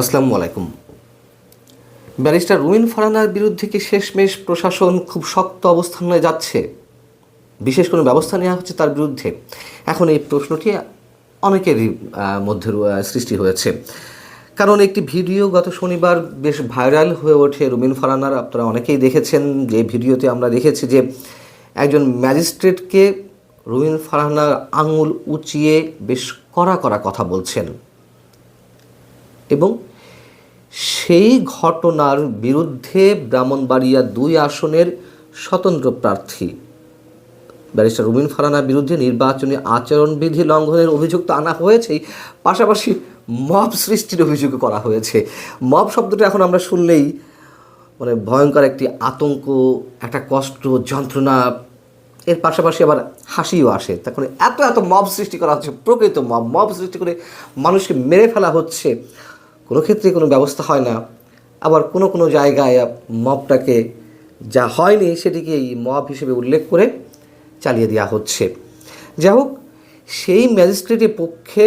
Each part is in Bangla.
আসসালামু আলাইকুম। ব্যারিস্টার রুমিন ফারানার বিরুদ্ধে কি শেষমেশ প্রশাসন খুব শক্ত অবস্থানে যাচ্ছে? বিশেষ কোনো ব্যবস্থা নেওয়া হচ্ছে তার বিরুদ্ধে? এখন এই প্রশ্নটি অনেকেরই মধ্যে সৃষ্টি হয়েছে। কারণ একটি ভিডিও গত শনিবার বেশ ভাইরাল হয়ে ওঠে রুমিন ফারানার। আপনারা অনেকেই দেখেছেন যে ভিডিওতে আমরা দেখেছি যে একজন ম্যাজিস্ট্রেটকে রুমিন ফারহানার আঙুল উঁচিয়ে বেশ কড়া কড়া কথা বলছেন। এবং সেই ঘটনার বিরুদ্ধে ব্রাহ্মণবাড়িয়া দুই আসনের স্বতন্ত্র প্রার্থী ব্যারিস্টার রুমিন ফারানার বিরুদ্ধে নির্বাচনী আচরণবিধি লঙ্ঘনের অভিযোগ তো আনা হয়েছেই, পাশাপাশি মব সৃষ্টির অভিযোগ করা হয়েছে। মব শব্দটা এখন আমরা শুনলেই মানে ভয়ঙ্কর একটি আতঙ্ক, একটা কষ্ট, যন্ত্রণা, এর পাশাপাশি আবার হাসিও আসে। তখন এত এত মব সৃষ্টি করা হচ্ছে, প্রকৃত মব মব সৃষ্টি করে মানুষকে মেরে ফেলা হচ্ছে। কোনো ক্ষেত্রে কোনো ব্যবস্থা হয় না। আবার কোনো কোনো জায়গায় মবটাকে যা হয়নি সেটিকে এই মব হিসেবে উল্লেখ করে চালিয়ে দেওয়া হচ্ছে। যাই হোক সেই ম্যাজিস্ট্রেটের পক্ষে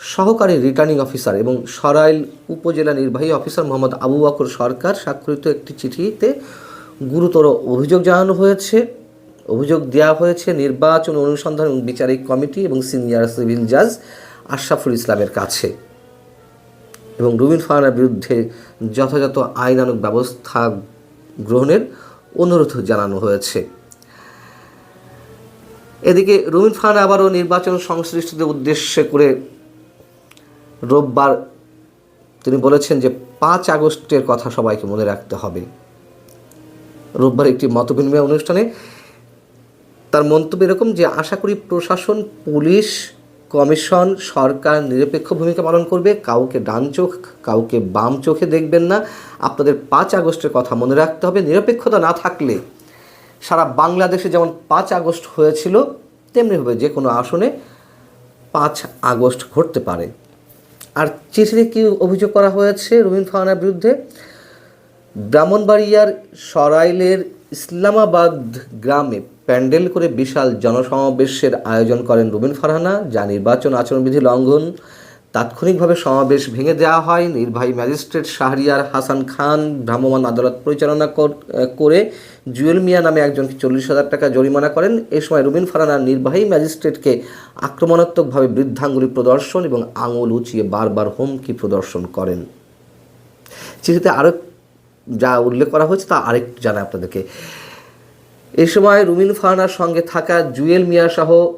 সহকারী রিটার্নিং অফিসার এবং সরাইল উপজেলা নির্বাহী অফিসার মোহাম্মদ আবু বকর সরকার স্বাক্ষরিত একটি চিঠিতে গুরুতর অভিযোগ জানানো হয়েছে। অভিযোগ দেওয়া হয়েছে নির্বাচন অনুসন্ধান এবং বিচারিক কমিটি এবং সিনিয়র সিভিল জাজ আশরাফুল ইসলামের কাছে। এবং রুবিন ফারানার বিরুদ্ধে যথাযথ আইনানুক ব্যবস্থা গ্রহণের অনুরোধ জানানো হয়েছে। এদিকে রুমিন ফারানা আবারও নির্বাচন সংশ্লিষ্টদের উদ্দেশ্যে করে রোববার তিনি বলেছেন যে পাঁচ আগস্টের কথা সবাইকে মনে রাখতে হবে। রোববার একটি মতবিনিময় অনুষ্ঠানে তার মন্তব্য এরকম যে, আশা করি প্রশাসন, পুলিশ কমিশন সরকার নিরপেক্ষ ভূমিকা পালন করবে, কাউকে ডান চোখ, কাউকে বাম চোখে দেখবেন না। আপনাদের পাঁচ আগস্টের কথা মনে রাখতে হবে, নিরপেক্ষতা না থাকলে সারা বাংলাদেশে যেমন পাঁচ আগস্ট হয়েছিল তেমনিভাবে যে কোনো আসনে পাঁচ আগস্ট ঘটতে পারে। আর চিঠিতে কি অভিযোগ করা হয়েছে রুমিন ফাহানার বিরুদ্ধে? ব্রাহ্মণবাড়িয়ার সরাইলের ইসলামাবাদ গ্রামে প্যান্ডেল করে বিশাল জনসমাবেশের আয়োজন করেন রুবিন ফারহানা, যা নির্বাচন আচরণবিধি লঙ্ঘন। তাৎক্ষণিকভাবে সমাবেশ ভেঙে দেওয়া হয়। নির্বাহী ম্যাজিস্ট্রেট শাহরিয়ার হাসান খান ভ্রাম্যমাণ আদালত পরিচালনা কর- জুয়েল মিয়া নামে একজনকে চল্লিশ হাজার টাকা জরিমানা করেন। এ সময় রুবিন ফারানা নির্বাহী ম্যাজিস্ট্রেটকে আক্রমণাত্মকভাবে বৃদ্ধাঙ্গুলি প্রদর্শন এবং আঙুল উঁচিয়ে বারবার হুমকি প্রদর্শন করেন। চিঠিতে আরও যা উল্লেখ করা হয়েছে তা আরেকটু জানাই আপনাদেরকে। এই সময় রুমিন ফারহানার সঙ্গে থাকা জুয়েল মিয়া সহ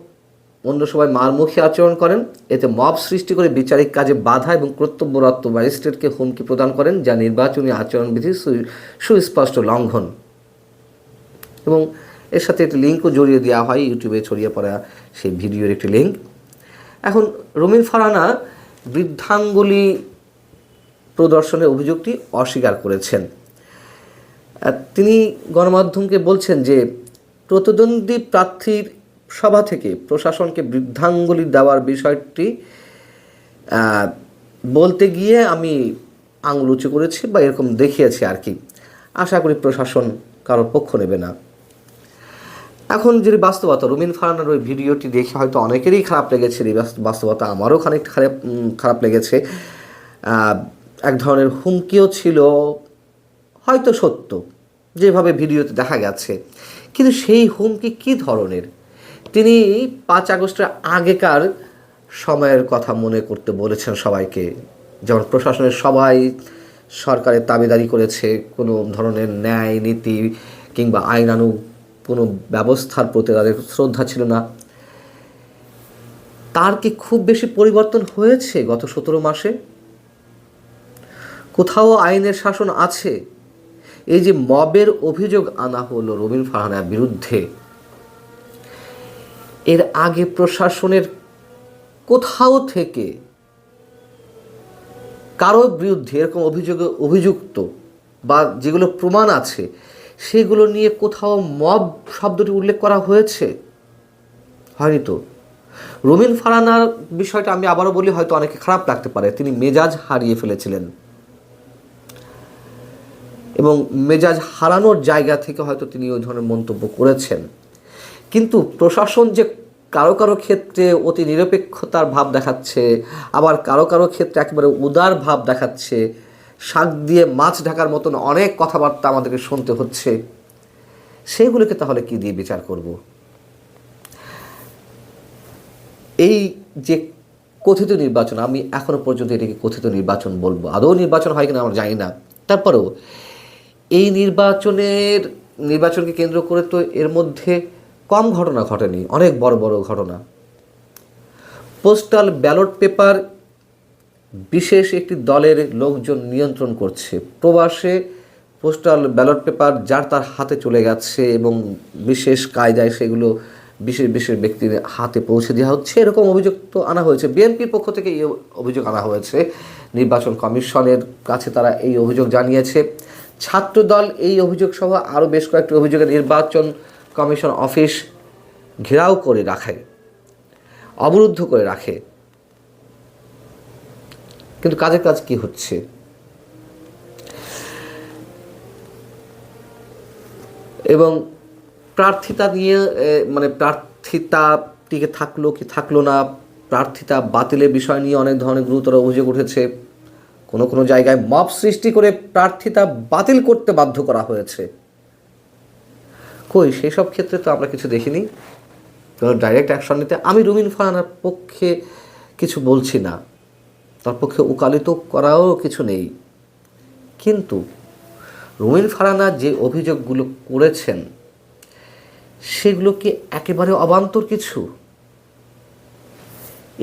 অন্য সবাই মারমুখী আচরণ করেন। এতে মব সৃষ্টি করে বিচারিক কাজে বাধা এবং কর্তব্যরত ম্যাজিস্ট্রেটকে হুমকি প্রদান করেন, যা নির্বাচনী আচরণবিধির সু- সুস্পষ্ট লঙ্ঘন। এবং এর সাথে একটি লিঙ্কও জড়িয়ে দেওয়া হয়, ইউটিউবে ছড়িয়ে পড়া সেই ভিডিওর একটি লিঙ্ক। এখন রুমিন ফারানা বৃদ্ধাঙ্গুলি প্রদর্শনের অভিযোগটি অস্বীকার করেছেন। তিনি গণমাধ্যমকে বলছেন যে প্রতিদ্বন্দ্বী প্রার্থীর সভা থেকে প্রশাসনকে বৃদ্ধাঙ্গুলি দেওয়ার বিষয়টি বলতে গিয়ে আমি আঙুল উঁচু করেছি বা এরকম দেখিয়েছি আর কি। আশা করি প্রশাসন কারোর পক্ষ নেবে না। এখন যদি বাস্তবতা, রুমিন ফারানার ওই ভিডিওটি দেখে হয়তো অনেকেরই খারাপ লেগেছে, এই বাস্তবতা আমারও খানিকটা খারাপ খারাপ লেগেছে। এক ধরনের হুমকিও ছিল হয়তো সত্য, যেভাবে ভিডিওতে দেখা গেছে। কিন্তু সেই হুমকি কী ধরনের? তিনি পাঁচ আগস্টের আগেকার সময়ের কথা মনে করতে বলেছেন সবাইকে। যেমন প্রশাসনের সবাই সরকারের দাবিদারি করেছে, কোনো ধরনের ন্যায় নীতি কিংবা আইনানুগ কোনো ব্যবস্থার প্রতি তাদের শ্রদ্ধা ছিল না। তার কি খুব বেশি পরিবর্তন হয়েছে গত সতেরো মাসে? কোথাও আইনের শাসন আছে এই যে মবের অভিযোগ আনা হলো রবিন ফারহানার বিরুদ্ধে, এর আগে প্রশাসনের কোথাও থেকে কারোর বিরুদ্ধে এরকম অভিযোগে অভিযুক্ত বা যেগুলো প্রমাণ আছে, সেগুলো নিয়ে কোথাও মব শব্দটি উল্লেখ করা হয়েছে? হয়নি তো। রবিন ফারানার বিষয়টা আমি আবারও বলি, হয়তো অনেকে খারাপ লাগতে পারে। তিনি মেজাজ হারিয়ে ফেলেছিলেন। এবং মেজাজ হারানোর জায়গা থেকে হয়তো তিনি ওই ধরনের মন্তব্য করেছেন। কিন্তু প্রশাসন যে কারও কারও ক্ষেত্রে অতি নিরপেক্ষতার ভাব দেখাচ্ছে, আবার কারও কারও ক্ষেত্রে একেবারে উদার ভাব দেখাচ্ছে, শাক দিয়ে মাছ ঢাকার মতন অনেক কথাবার্তা আমাদেরকে শুনতে হচ্ছে। সেগুলোকে তাহলে কি দিয়ে বিচার করব? এই যে কথিত নির্বাচন, আমি এখনও পর্যন্ত এটাকে কথিত নির্বাচন বলব। আদৌ নির্বাচন হয় কিনা আমরা জানি না। তারপরেও এই নির্বাচনের, নির্বাচনকে কেন্দ্র করে তো এর মধ্যে কম ঘটনা ঘটেনি, অনেক বড় বড় ঘটনা। পোস্টাল ব্যালট পেপার বিশেষ একটি দলের লোকজন নিয়ন্ত্রণ করছে। প্রবাসে পোস্টাল ব্যালট পেপার যার তার হাতে চলে গেছে এবং বিশেষ কায়দায় সেগুলো বিশেষ বিশেষ ব্যক্তির হাতে পৌঁছে দেওয়া হচ্ছে। এরকম অভিযোগ তো আনা হয়েছে। বিএনপির পক্ষ থেকে এই অভিযোগ আনা হয়েছে। নির্বাচন কমিশনের কাছে তারা এই অভিযোগ জানিয়েছে। ছাত্রদল, এই অভিযোগ সহ আরও বেশ কয়েকটি অভিযোগে নির্বাচন কমিশন অফিস ঘেরাও করে রাখে, অবরুদ্ধ করে রাখে। কিন্তু কাজের কাজ কি হচ্ছে? এবং প্রার্থিতা নিয়ে মানে প্রার্থিতা টিকে থাকল কি থাকল না, প্রার্থিতা বাতিলের বিষয় নিয়ে অনেক ধরনের গুরুতর অভিযোগ উঠেছে। কোনো কোনো জায়গায় মব সৃষ্টি করে প্রার্থিতা বাতিল করতে বাধ্য করা হয়েছে। কই, সেসব ক্ষেত্রে তো আমরা কিছু দেখিনি। কোনো ডাইরেক্ট অ্যাকশন নিতে আমি রুমিন ফারানার পক্ষে কিছু বলছি না। তার পক্ষে উকালিত করাও কিছু নেই। কিন্তু রুমিন ফারানা যে অভিযোগগুলো করেছেন, সেগুলো কি একেবারে অবান্তর কিছু?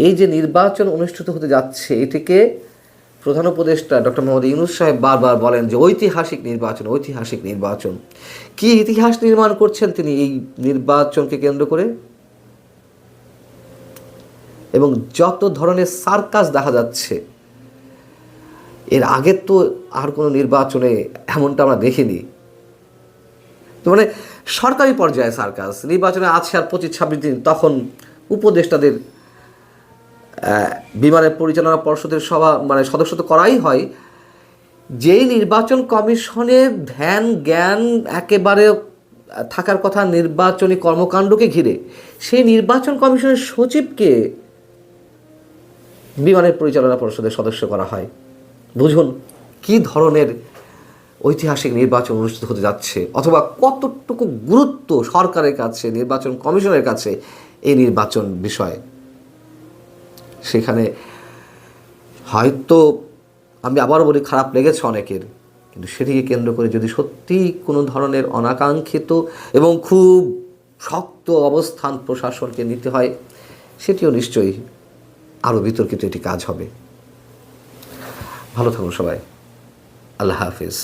এই যে নির্বাচন অনুষ্ঠিত হতে যাচ্ছে, এটিকে প্রধান উপদেষ্টা ডক্টর মোহাম্মদ ইউনুস সাহেব বারবার বলেন যে ঐতিহাসিক নির্বাচন ঐতিহাসিক নির্বাচন। কি ইতিহাস নির্মাণ করছেন তিনি এই নির্বাচনকে কেন্দ্র করে? এবং যত ধরনের সার্কাস দেখা যাচ্ছে, এর আগে তো আর কোনো নির্বাচনে এমনটা আমরা দেখিনি। তো মানে সরকারি পর্যায়ে সার্কাস, নির্বাচনে আছে আর পঁচিশ ছাব্বিশ দিন, তখন উপদেষ্টাদের বিমানের পরিচালনা পর্ষদের সভা মানে সদস্য তো করাই হয়। যেই নির্বাচন কমিশনের ধ্যান জ্ঞান একেবারে থাকার কথা নির্বাচনী কর্মকাণ্ডকে ঘিরে, সেই নির্বাচন কমিশনের সচিবকে বিমানের পরিচালনা পরিষদের সদস্য করা হয়। বুঝুন, কি ধরনের ঐতিহাসিক নির্বাচন অনুষ্ঠিত হতে যাচ্ছে, অথবা কতটুকু গুরুত্ব সরকারের কাছে, নির্বাচন কমিশনের কাছে এই নির্বাচন বিষয়ে? সেখানে হয়তো আমি আবারও বলি খারাপ লেগেছে অনেকের, কিন্তু সেটিকে কেন্দ্র করে যদি সত্যি কোনো ধরনের অনাকাঙ্ক্ষিত এবং খুব শক্ত অবস্থান প্রশাসনকে নিতে হয়, সেটিও নিশ্চয়ই আরও বিতর্কিত একটি কাজ হবে। ভালো থাকুন সবাই। আল্লাহ হাফিজ।